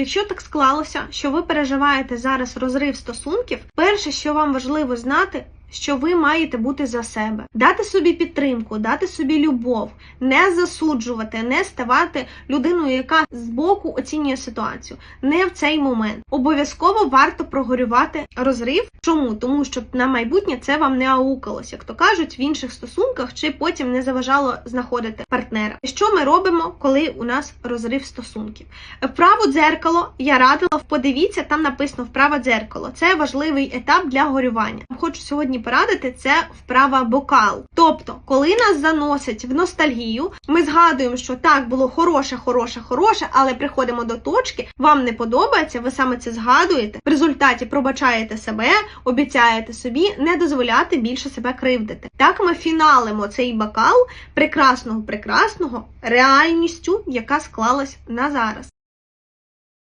Якщо так склалося, що ви переживаєте зараз розрив стосунків, перше, що вам важливо знати. Що ви маєте бути за себе, дати собі підтримку, дати собі любов, не засуджувати, не ставати людиною, яка збоку оцінює ситуацію. Не в цей момент. Обов'язково варто прогорювати розрив. Чому? Тому що на майбутнє це вам не аукалось, як то кажуть, в інших стосунках чи потім не заважало знаходити партнера. Що ми робимо, коли у нас розрив стосунків? Вправо дзеркало я радила подивіться, там написано вправо дзеркало. Це важливий етап для горювання. Хочу сьогодні порадити це вправа бокал. Тобто, коли нас заносять в ностальгію, ми згадуємо, що так було хороше, хороше, хороше, але приходимо до точки, вам не подобається, ви саме це згадуєте. В результаті пробачаєте себе, обіцяєте собі не дозволяти більше себе кривдити. Так ми фіналимо цей бокал прекрасного, прекрасного реальністю, яка склалась на зараз.